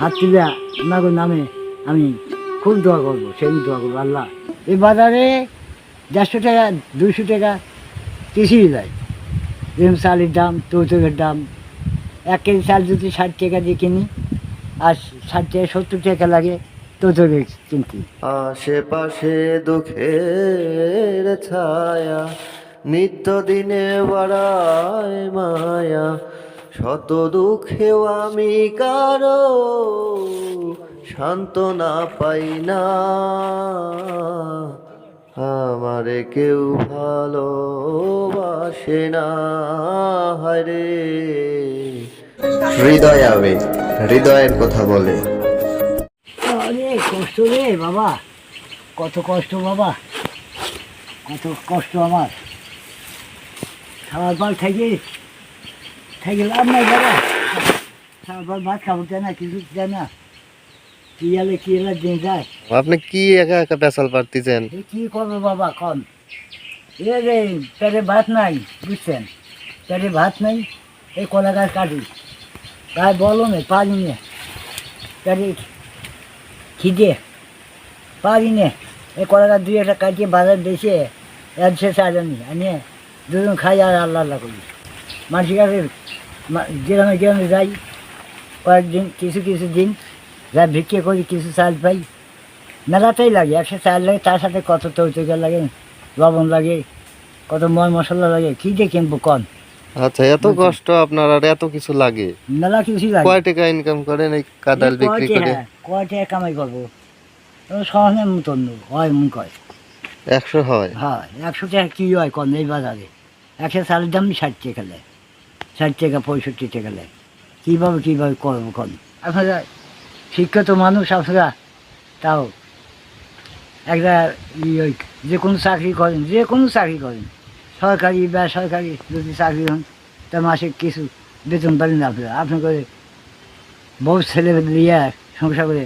হাত তুলে আপনাকে নামে আমি খুব দোয়া করব, সেই দোয়া করব, আল্লাহ। এই বাজারে দেড়শো টাকা, দুইশো টাকা কিছুই নাই যেমন চালের দাম, তৈতকের দাম। এক কেজি চাল যদি ষাট টাকা দিয়ে কিনি, আর ষাট টাকা, সত্তর টাকা লাগে তৈতকে কিনতে। আশেপাশে দুঃখের ছায়া নিত্য দিনে বাড়ায় মায়া শত দুঃখেও আমি কারও শান্তনা পাই না। আমারে কেউ ভালোবাসে না হারে হৃদয় আবেগ হৃদয়ের কথা বলে। কষ্ট রে বাবা, কত কষ্ট বাবা, কত কষ্ট আমার। খাবার পাল থেকে থেকে লাভ নাই বাবা খাবার ভাত খাব দেয় না কিছু দেয় না কি এলে কি এলে দিন যায় আপনি কি একা একা পেশাল পারতেছেন কি করব বাবা কন এ রে পেটে ভাত নাই বুঝছেন পেটে ভাত নাই এই কলা গাছ কাটি তাই বলো নে পারি নে পেটে খিদে পারি নে এই কলা গাছ দুই একটা কাটিয়ে বাজার বেছে এর শেষে আনি আনিয়ে দুজন খাই আর আল্লাহ আল্লাহ করি মানুষের কাছে গ্রামে গ্রামে যাই কয়েকদিন কিছু কিছু দিন যা ভিক্ষে করি কিছু চাল পাই। মেলাতেই লাগে একশো চাল লাগে তার সাথে কত তৈতকা লাগে লবণ লাগে কত ময় মশলা লাগে কী দিয়ে কিনবো কন? আচ্ছা এত কষ্ট আপনার আর এত কিছু লাগে? মেলা কিছুই লাগে। কয় টাকা ইনকাম করেন এই কাদাল বিক্রি করে? হ্যাঁ, কয়টা কামাই করব? সহনের মতন হয় মন কয়। একশো হয়? হ্যাঁ একশো টাকা কী হয় কন এই বাজারে? একশো চালের দাম ষাট টাকা নেয় ষাট টাকা, পঁয়ষট্টি টাকা নেয়। কীভাবে কীভাবে করব কন আপনারা শিক্ষিত মানুষ, আপনারা তাও একটা ওই যে কোনো চাকরি করেন, যে কোনো চাকরি করেন। সরকারি বেসরকারি যদি চাকরি হন, তা মাসে কিছু বেতন পারেন আপনারা। আপনি করে বউ, ছেলে নিয়ে সংসার করে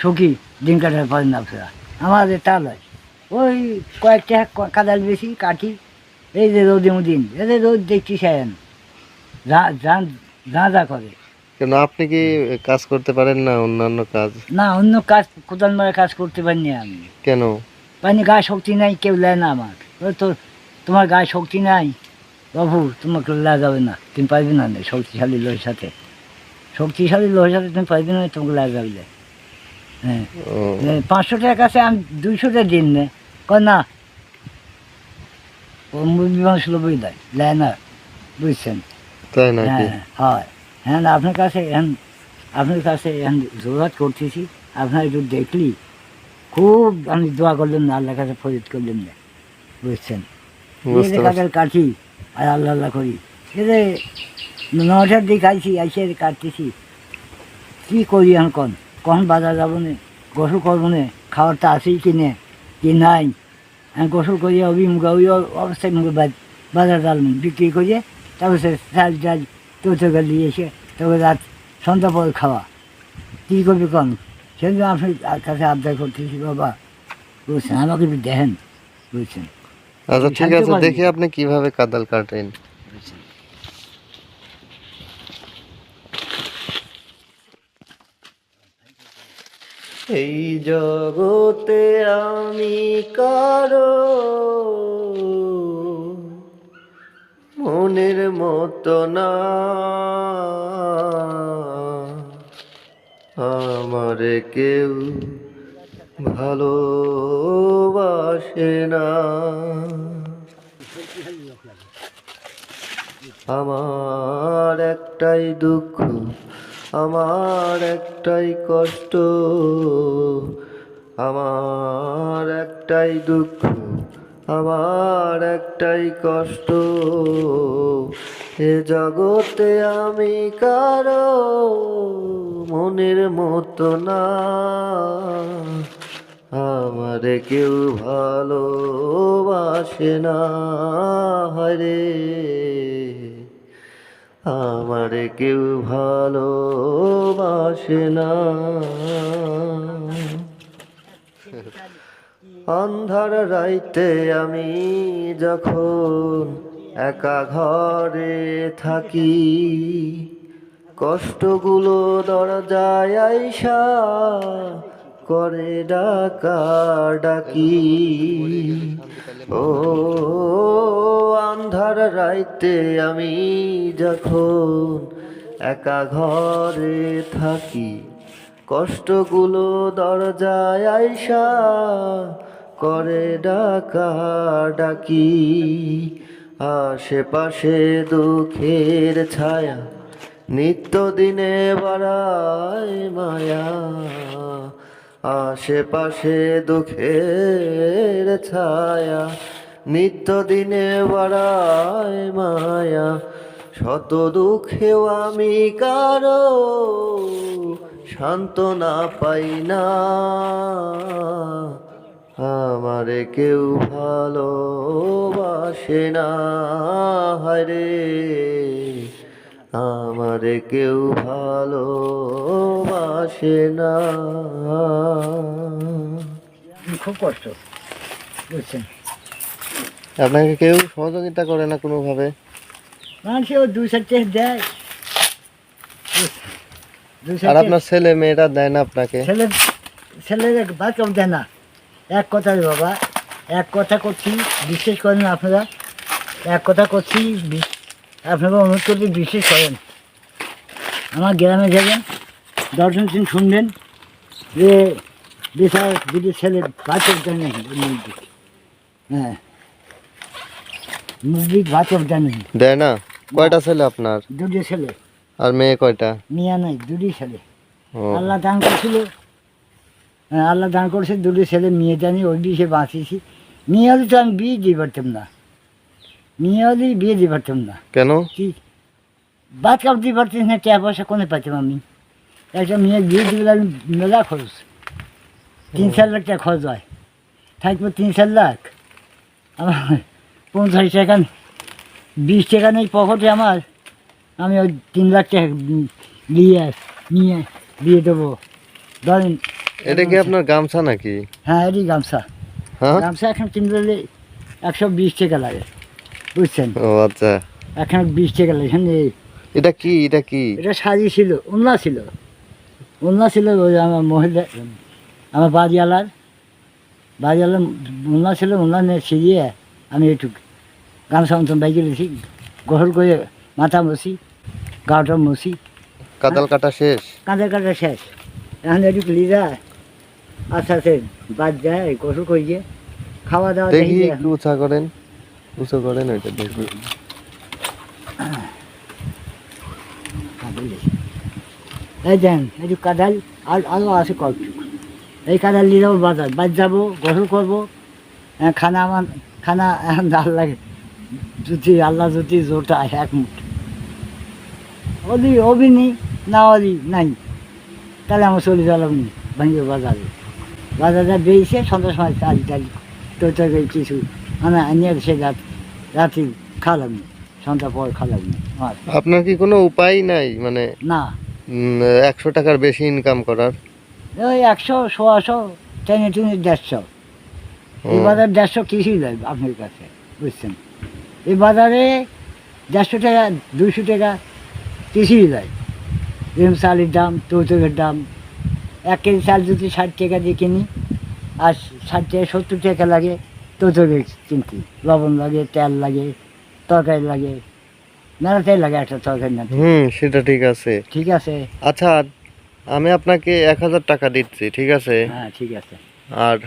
সুখী দিন কাটাতে পারেন আপনারা। আমাদের তা নয়। ওই কয়েকটা কাদাল বেশি কাটি এই যে রোদে দিন এদের রোদ দেখছি সেন যা যা যা করে। কেন আপনি কি কাজ করতে পারেন না অন্যান্য কাজ? না অন্য কাজ কোদাল মারা কাজ করতে পারিনি আমি। কেন? পানি গায়ে শক্তি নাই কেউ নেয় না আমার। তো তোমার গায়ে শক্তি নাই। বাবু তোমাকে লেয়া যাবে না তুমি পারবে না শক্তিশালী লোহের সাথে। শক্তিশালী লোহের সাথে তুমি পারবে না তোমাকে লেয়া যাবে হ্যাঁ। পাঁচশো টাকার কাছে আমি দুইশো টাকা দিন নে। কয় না ও মুরগি মাংস লোবই দেয় লেয় না বুঝছেন? তাই নাকি? হ্যাঁ হয়। হ্যাঁ আপনার কাছে এখন আপনার কাছে এখন জোরাত করতেছি। আপনার একটু দেখলি। খুব দোয়া করলেন না আল্লাহর কাছে ফরিদ করলেন। না বুঝছেন কাটি আর আল্লাহ আল্লাহ করি। নটার দিকে আইছি আইসে কাটতেছি। কী করি এখন কখন বাজার যাব না? গোসল করব না? খাবারটা আছেই কি নে? কি নাই? আমি গোসল করি অভিমুখ ওই অবস্থায় মুখে বাজ- বাজার ডাল বিক্রি করিয়ে তারপর সে চাল চাল তোতে গেলে এসে তবে রাত সন্ধ্যা পরে খাওয়া। কী করবি কন? সেজন্য আপনি কাছে আবদার করতেছি বাবা বুঝছেন আমাকে একটু দেখেন। বুঝছেন আচ্ছা ঠিক আছে দেখি আপনি কীভাবে কাদাল কাটেন। এই জগতে আমি কারও মনের মতো না। আমার কেউ ভালোবাসে না। আমার একটাই দুঃখ, আমার একটাই কষ্ট, আমার একটাই দুঃখ। আমার একটাই কষ্ট, এ জগতে আমি কারও মনের মতো না। আমারে কেউ ভালোবাসে না হরে আমারে কেউ ভালোবাসে না। অন্ধার রাইতে আমি যখন একা ঘরে থাকি, কষ্টগুলো দরজায় আইসা করে ডাকা ডাকি। ও আন্ধার রাইতে আমি যখন একা ঘরে থাকি, কষ্টগুলো দরজায় আইসা করে ডাকা, ডাকি। আশেপাশে দুঃখের ছায়া নিত্য দিনে বাড়ায় মায়া। আশেপাশে দুঃখের ছায়া নিত্য দিনে বাড়ায় মায়া। শত দুঃখেও আমি কারও সান্ত্বনা পাই না। আমারে কেউ ভালোবাসে না হরে আমারে কেউ ভালোবাসে না। খুব কষ্ট বুঝছেন? আপনাকে কেউ সহযোগিতা করে না কোনোভাবে? মানুষ ও দুই চারটে দেয়। আর আপনার ছেলে মেয়েরা দেয় না আপনাকে? ছেলে ছেলের বাচ্চাও দেয় না। এক কথা রে বাবা এক কথা করছি বিশ্বাস করেন আপনারা এক কথা করছি আপনারা অনুরোধ করতে বিশ্বাস করেন। আমার গ্রামে যাবেন দর্শন সিং শুনবেন যে বিচার দুটি ছেলে বাচক দেয় না মুরগি হ্যাঁ। মুরগি বাচ্চাও দেয় না দেয় না? কয়টা ছেলে আপনার? দুটি ছেলে। আর মেয়ে কয়টা? মিয়া নাই দুটি ছেলে। আল্লাহ দান করছিল হ্যাঁ, আল্লাহ দান করেছে দুটো ছেলে মেয়ে জানি ওই দিয়ে সে বাঁচিয়েছি। মেয়ে হলে তো আমি বিয়ে দিয়ে পারতাম না। মেয়ে হলেই বিয়ে দিয়ে পারতাম না। কেন? কি? বাদ কাপ দিয়ে পারতিস না টাকা পয়সা কোনে পাইতাম আমি? একটা মেয়ে বিয়ে দিবে আমি মেলা খরচ। তিন চার লাখ টাকা খরচ হয়। থাকবে তিন চার লাখ। আমার পঞ্চাশ টাকা বিশ টাকা নেই পকেটে আমার। আমি ওই তিন লাখ টাকা নিয়ে নিয়ে দিয়ে দেবো। ধরেন এটা কি আপনার গামছা নাকি? হ্যাঁ এটি গামছা। হ্যাঁ? গামছা এখন কিনতে হলে একশো বিশ টাকা লাগে বুঝছেন? ও আচ্ছা। এখন বিশ টাকা লাগে এখানে এটা কি? এটা কি? এটা শাড়ি ছিল উন্না ছিল। উন্না ছিল ওই আমার মহিলা আমার বাড়িওয়ালার। বাড়িওয়ালার উন্না ছিল উন্না নিয়ে ছিঁড়িয়ে আমি একটু গামছা মতন বাইকে রেখেছি গোসল করে মাথা মসি গাটা মসি কাদাল কাটা শেষ? কাঁদা কাটা শেষ। এখন একটু লিজা আস্তে আস্তে বাদ যায় গোসল করিয়ে খাওয়া দাওয়া দেখি দেখি। একটু উঁচা করেন উঁচু করেন ওইটা এই দেন একটু কাদাল আর আরও আছে কয়েকটু এই কাদাল নিয়ে যাব বাজার বাদ যাব গোসল করব। হ্যাঁ, খানা আমার খানা এখন ডাল লাগে। যদি আল্লাহ যদি জোরটা এক মুঠ। ওবি নেই না ওদি নাই। তাহলে আমার চলে গেলাম নি ভাঙ্গে বাজারে। বাজারে বেরিয়েছে সন্ধ্যার সময় চাল টাল তো তরকারি কিছু। আমি আনিয়ে সে রাত রাতে খালাম সন্ধ্যা পর খালাম আপনার কি কোনো উপায় নাই? মানে না। একশো টাকার বেশি ইনকাম করার? ওই একশো সোয়াশো টেনে টেনে দেড়শো। এই বাজার দেড়শো কিছুই দেয় আপনার কাছে বুঝছেন? এই বাজারে দেড়শো টাকা দুশো টাকা কিছুই দেয় যেরকম চালের দাম তৌতকের দাম এক কেজি চাল যদি ষাট টাকা দিয়ে কিনি আর ষাট টাকা সত্তর টাকা লাগে তো তৌতকে কিনতে। লবণ লাগে তেল লাগে তরকারি লাগে মেলাটাই লাগে একটা তরকারি না। হুম সেটা ঠিক আছে। ঠিক আছে। আচ্ছা আমি আপনাকে এক হাজার টাকা দিচ্ছি ঠিক আছে? হ্যাঁ ঠিক আছে। আর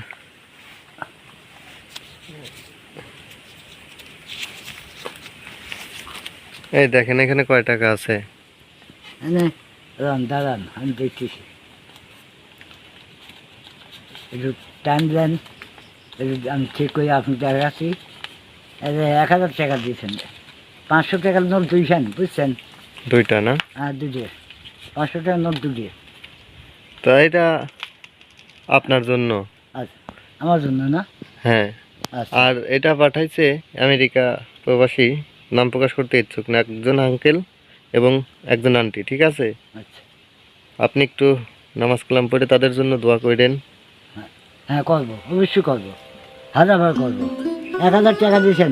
এই দেখেন এখানে কয় টাকা আছে? দাঁড়ান আমি দেখতেছি। একটু টাইম দেন আমি ঠিক করে আপনি দেখাচ্ছি। এক হাজার টাকা দিয়েছেন। পাঁচশো টাকার নোট দুইছেন বুঝছেন? দুইটা না? হ্যাঁ দুটো পাঁচশো টাকার নোট দুটো তো এটা আপনার জন্য? আচ্ছা আমার জন্য না? হ্যাঁ। আচ্ছা। আর এটা পাঠাইছে আমেরিকা প্রবাসী নাম প্রকাশ করতে ইচ্ছুক না একজন আঙ্কেল এবং একজন আন্টি ঠিক আছে? আচ্ছা। আপনি একটু নামাজ কালাম পড়ে তাদের জন্য দোয়া করেন হ্যাঁ করব। অবশ্যই করব। হাজার বার করব। এক হাজার টাকা দিয়েছেন।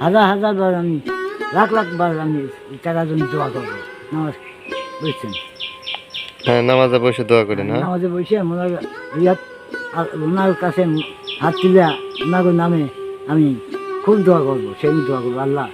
হাজার হাজার বার আমি লাখ লাখ বার আমি টাকার জন্য দোয়া করব। নমস্কার বুঝছেন হ্যাঁ নামাজে বসে দোয়া করেন হ্যাঁ আমাদের বসে ওনার রিয়াদ ওনার কাছে হাত তুলে ওনার নামে আমি খুব দোয়া করব সেই দোয়া করব। আল্লাহ